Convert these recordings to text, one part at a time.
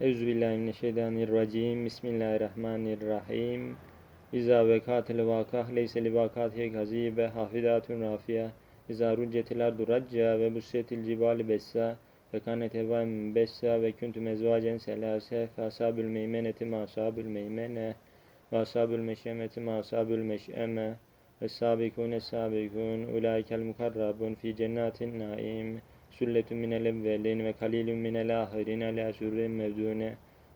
Euzubillahimineşşeytanirracim. Bismillahirrahmanirrahim. İza vekatil vakah leyse li vakatihi gazibe hafidatun rafiya. İza ruccetil ardu racca ve bussetil cibali bessa. Ve kanet hevaim bessa ve kuntum ezvacen selase. Fe ashabül meymeneti ma ashabül meymene. Ve ashabül meşemeti ma ashabül meşeme. Ve sabikune sabikun. Ulaikel mukarrabun fi cennatin naim. Sülletun minel evvelin ve kalilun minel ahirin ala sürrin mevdune.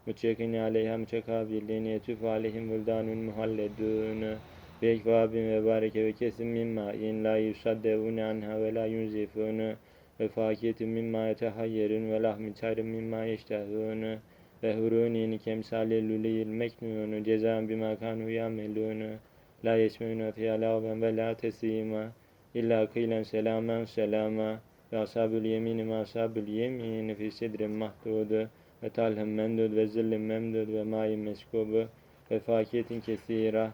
Mütçekin aleyha mütekabilin yetüf aleyhim vüldanun muhalledun. Bi ekvabin ve bareke ve kesim min ma'in la yusaddevune anha ve la yunzifun. Ve fakiyetin mimma yetehayyerun ve lahmin tayrin mimma yeştehun. Ve hurunin kemsali lüliyil meknun cezan bima kanu yamelun. La yesmûne fiyâ lâven ve la tesîmâ. İlla kıylen selamen selama. Ve ashabül yemini ma ashabül yemin fi sidrin mahdudu ve talhem memdud ve zillin memdud ve mayin meskubu ve fakiyetin kesira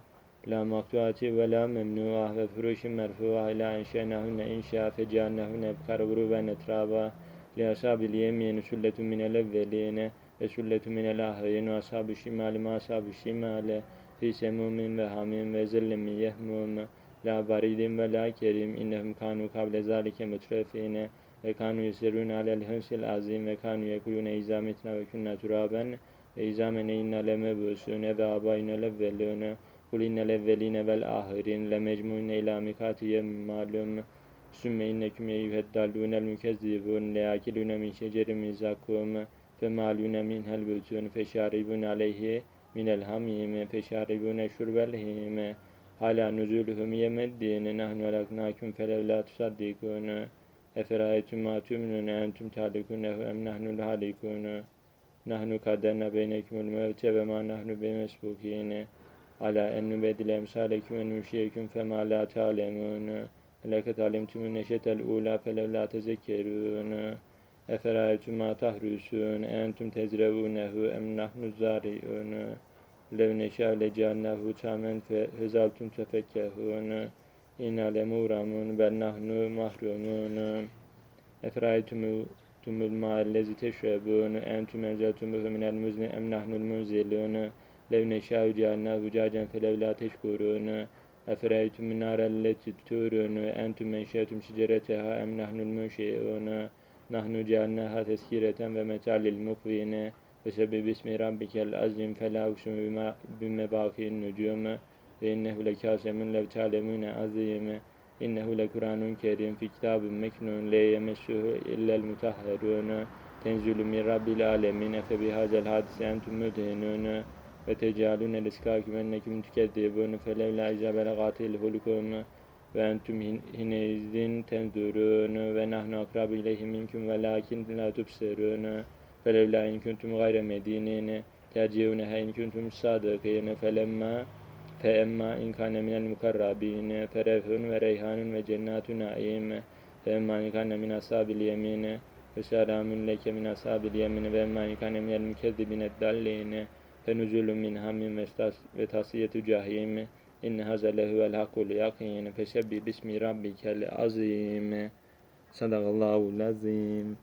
la maktuati ve la memnuah ve furuşin merfuah ila enşenahunne inşa fecannahunne ebkar guruben etraba li ashabil yemin sülletun minel evveline ve sülletun minel ahirin ve ashabü şimali ma ashabü şimale fi semumin ve hamim ve zillin min yehmum la baridin ve la kerim innehum kanu kable zalike mutrefine ve kanu yusirun alel hınsil azim ve kanu yekulune izametna ve kunna turaben. Ve izamen inna lemebusune ve abayne levvelune kul innel evveline vel ahirin le mecmuine ila mikatiye malum sümme inneküm eyyüheddallûnel mükezzibun le akilune min şecerin min zakkum. Femalune minhel butun feşaribun aleyhi minel hamim feşaribune şurbel hime hala nuzuluhum yemeddin nahnu alaknakum felev la tusaddikun Eferayetüm ma tümnün entüm talikunehu em nahnul halikunu. Nahnu kaderna beynekümül mevte ve ma nahnu bimesbukine. Ala en nübedile emsaleküm en nüşiyeküm fema la ta'lemun. Leket alimtümün neşetel ula felev la tezekkerun. Eferayetüm ma tahrusun entüm tezrevunehu em nahnu zariun. Lev neşâ lecâlnahu tamen fe hezaltum tefekkehun. İnna lemuramun bel nahnu mahrumun. Efraytumul tumul ma'allezi teşrebun entum enzeltumuhu minel muzni em nahnul munzilun. Lev neşâ'u cealnâhu cacen felev la teşkurun. Efraytum narelleti turun entum menşetum şicereteha em nahnul munşi'un. Nahnu cealnâha teskireten ve metalil mukvine. Ve sebbi bismi rabbikel azim felâ uksumu bimebâkin nucûm. Ve innehu lekâsemun lev ta'lemûne azîm. İnnehu lekur'anun kerim fi kitabin meknun le yemessuhu illel mutahherun. Tenzülü min rabbil alemin. Efe bihazel hadise entum müdhinun. Ve tecalûne liskâküm enneküm tükeddibun. Felev la izâ belagâtil hulkum. Ve entüm hineizin tenzurun. Ve nahnu akrabu ileyhi minkum velâkin la tubsirun. Felev la in kuntum gayre medinin. Tercihûneha in kuntum sadıkîn. Felemma فَاَمَّا اِنْ كَانَ مِنَ الْمُكَرَّبِينَ فَرَوْحٌ وَرَيْحَانٌ وَجَنَّاتُ نَعِيمٍ فَاَمَّا اِنْ كَانَ مِنْ أَصْحَابِ الْيَمِينِ فَسَلَامٌ لَكَ مِنْ أَصْحَابِ الْيَمِينِ وَاَمَّا اِنْ كَانَ مِنَ الْمُكَذِّبِينَ الضَّالِّينَ فَنُزُلٌ مِنْ حَمٍ وَتَصْلِيَةُ جَحِيمٍ إِنَّ هَذَا لَهُوَ الْحَقُّ الْيَقِينُ فَسَبِّحْ بِاسْمِ رَبِّكَ الْعَظِيمِ Sadakallahu lazim.